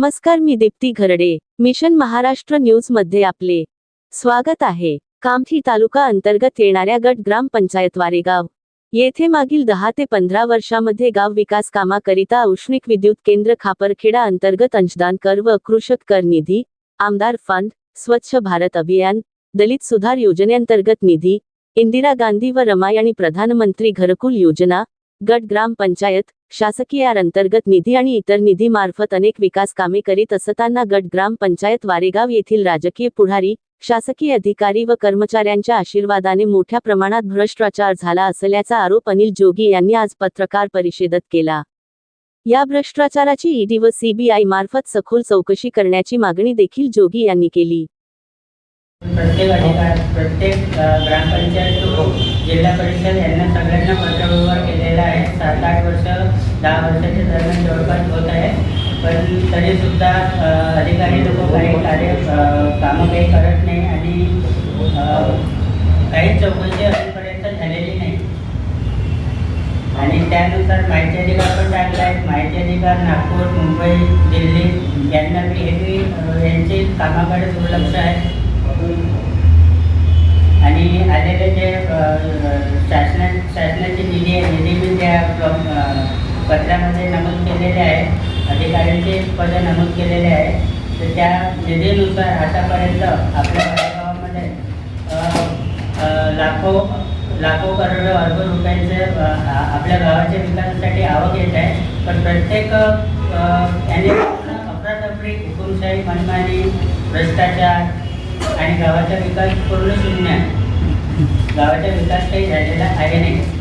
नमस्कार मी दीप्ती घरडे मिशन महाराष्ट्र न्यूजमध्ये आपले स्वागत आहे. कामठी तालुका अंतर्गत येणाऱ्या गट ग्रामपंचायत वारेगाव येथे मागील दहा ते पंधरा वर्षामध्ये गाव विकास कामाकरिता औष्णिक विद्युत केंद्र खापरखेडा अंतर्गत अंशदान कर व कृषक कर निधी आमदार फंड स्वच्छ भारत अभियान दलित सुधार योजनेअंतर्गत निधी इंदिरा गांधी व रमायणी प्रधानमंत्री घरकुल योजना गट ग्रामपंचायत शासकीयांतर्गत निधी आणि इतर निधी मार्फत अनेक विकास कामे करीत असताना गट ग्रामपंचायत वारेगाव येथील राजकीय पुढारी शासकीय अधिकारी व कर्मचाऱ्यांच्या आशीर्वादाने मोठ्या प्रमाणात भ्रष्टाचार झाला असल्याचा आरोप अनिल जोगी यांनी आज पत्रकार परिषदेत केला. या भ्रष्टाचाराची ईडी व सीबीआय मार्फत सखोल चौकशी करण्याची मागणी देखील जोगी यांनी केली. प्रत्येक अधिकार प्रत्येक ग्रामपंचायत हो, जिल्हा परिषद यांना सगळ्यांना पत्रव्यवहार केलेला आहे सात आठ वर्ष दहा वर्षाच्या दरम्यान जवळपास होत आहे. पण तरीसुद्धा अधिकारी लोक काही कार्य कामं काही करत नाही आणि काही चौकशी अजूनपर्यंत झालेली नाही. आणि त्यानुसार माहिती अधिकार पण टाकला आहे. माहिती अधिकार नागपूर मुंबई दिल्ली यांना बी हे बी यांचे कामाकडे दुर्लक्ष आहे. आणि आलेले जे शासना शासनाचे निधी आहे निधी मी त्या पत्रामध्ये नमूद केलेले आहे. अधिकाऱ्यांचे पद नमूद केलेले आहे. तर त्या निधीनुसार आतापर्यंत आपल्या गावामध्ये लाखो लाखो करोड अर्ब रुपयांचे आपल्या गावाच्या विकासासाठी आवक येत आहे. पण प्रत्येक याने अफरातफरी हुकुमशाही मनमानी भ्रष्टाचार आणि गावाचा विकास पूर्ण शून्य आहे. गावाचा विकास काही झालेला आहे नाही.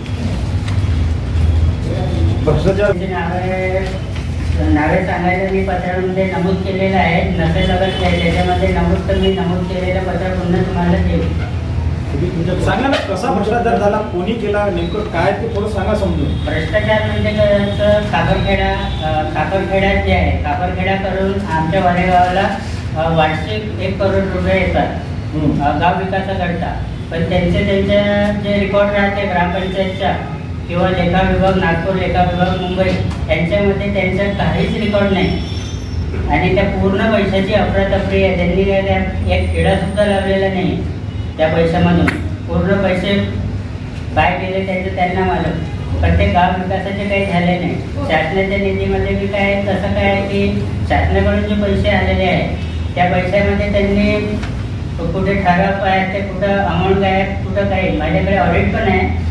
भ्रष्टाचार नावे सांगायला मी पत्रामध्ये नमूद केलेलं आहे. नसेल अगर त्या- त्याच्यामध्ये नमूद तर मी नमूद केलेलं पत्र पुन्हा तुम्हाला देऊ. तुम्ही तुमच्या सांगा ना कसा भ्रष्टाचार झाला? कोणी केला? नेमकं काय? ते थोडं सांगा समजून. भ्रष्टाचार म्हणजे कसं कापरखेडा कापरखेडा जे आहे कापरखेडा करून आमच्या वारेगावाला अं, वार्षिक एक करोड रुपये येतात. गाव विकासाकरता. पण त्यांचे त्यांच्या जे रेकॉर्ड राहते ग्रामपंचायतच्या किंवा लेखा विभाग नागपूर लेखा विभाग मुंबई यांच्यामध्ये त्यांचा काहीच रेकॉर्ड नाही. आणि त्या पूर्ण पैशाची अफरातफरी आहे. त्यांनी काय त्या एक खेळासुद्धा लावलेला नाही त्या पैशामधून. पूर्ण पैसे काय केले त्यांचं त्यांना मालक. पण ते गाव विकासाचे काही झाले नाही. शासनाच्या निधीमध्ये बी काय तसं काय आहे की शासनाकडून जे पैसे आलेले आहेत त्या पैशामध्ये त्यांनी कुठे ठराव काय ते कुठं अमाऊंट काय कुठं काही माझ्याकडे ऑडिट पण आहे.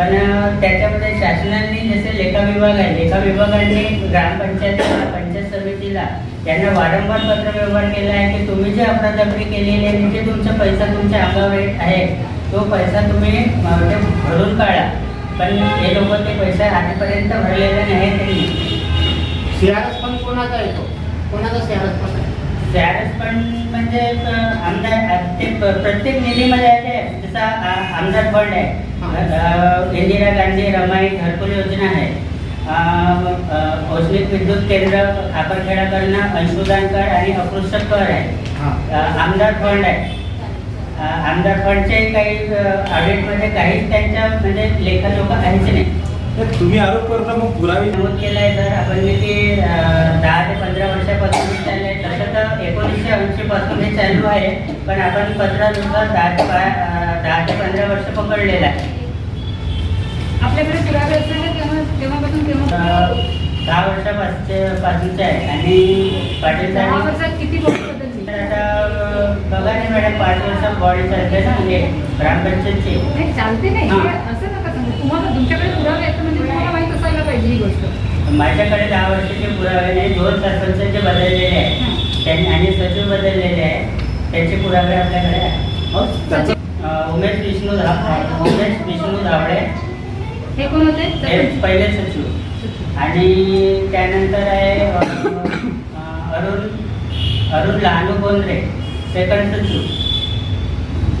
पण त्याच्यामध्ये शासनाने जसे लेखा विभाग आहे लेखा विभागाने ग्रामपंचायतीला पंचायत समितीला यांना वारंवार पत्रव्यवहार केला आहे की तुम्ही जे अफरातफरी केलेली आहे म्हणजे तुमचा पैसा तुमच्या अंगावर आहे. तो पैसा तुम्ही ते भरून काढा. पण हे लोक ते पैसा आजपर्यंत भरलेले नाही त्यांनी सीआरएस पण कोणाचा येतो कोणाचा सीआरएस पण त्यावेळेस पण म्हणजे आमदार ते प्रत्येक निधीमध्ये आहे ते जसा आमदार फंड आहे. इंदिरा गांधी रमाई घरकुल योजना आहे. औष्णिक विद्युत केंद्र खापरखेडा करणं अंशुदान कर आणि अकृष्ट कर आहे. आमदार फंड आहे. आमदार फंडचे काही ऑडिटमध्ये काहीच त्यांच्या म्हणजे लेखाजोखा काहीच नाही. तर तुम्ही आरोप करता मग पुरावे नमूद केलं आहे सर आपण मी की अं, दहा ते पंधरा वर्षापासून हे चाललं आहे तसं तर एकोणीसशे ऐंशी पासून हे चालू आहे. पण आपण पत्रानुसार दहा ते दहा ते पंधरा वर्ष पकडलेलं आहे. आपल्याकडे पुरावे असताना तेव्हा तेव्हापासून तेव्हा? दहा वर्षापासून पासूनचं आहे. आणि पाटील दहा साहेब वर्षात किती बदलली? आता बघा नाही मॅडम पाच वर्षात बॉडी चालते ना म्हणजे ग्रामपंचायतची नाही चालते नाही असं नका सांगू. तुम्हाला तुमच्याकडे पुरावे आहेत म्हणजे तुम्हाला माहीत असायला पाहिजे ही गोष्ट. माझ्याकडे दहा वर्षाचे पुरावे नाही दोन सरपंचाचे बदललेले आहे त्यांनी आणि सचिव बदललेले आहे. त्यांचे पुरावे आपल्याकडे आहे हो, अं, उमेश विष्णू उमेश विष्णू धावडे हे कोण होते? पहिले सचिव. आणि त्यानंतर आहे अरुण अरुण लहानू गोंद्रे सेकंड सचिव.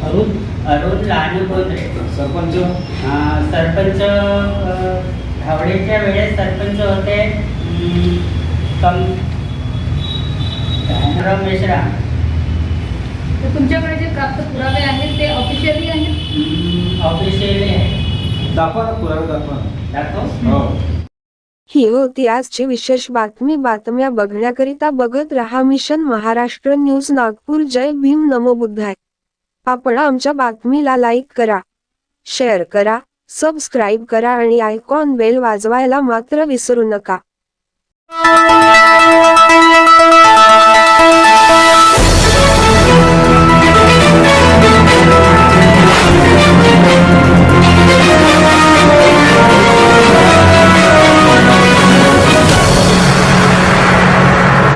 अरुण अरुण लहानू गोंद्रे सरपंच? सरपंच धावडेच्या वेळेस सरपंच होते. कम राम मेश्राम तर तुमच्याकडे जे प्राप्त पुरावे आहेत ते ऑफिशियली आहेत? ऑफिशियली आहे. दाखवा ना पुरावे दाखवा दाखव. हो. ही होती आजची विशेष बातमी. बातम्या बघण्याकरिता बघत रहा मिशन महाराष्ट्र न्यूज नागपूर. जय भीम. नमो बुद्धाय. आपण आमच्या बातमीला लाईक करा शेअर करा सबस्क्राईब करा आणि आयकॉन बेल वाजवायला मात्र विसरू नका.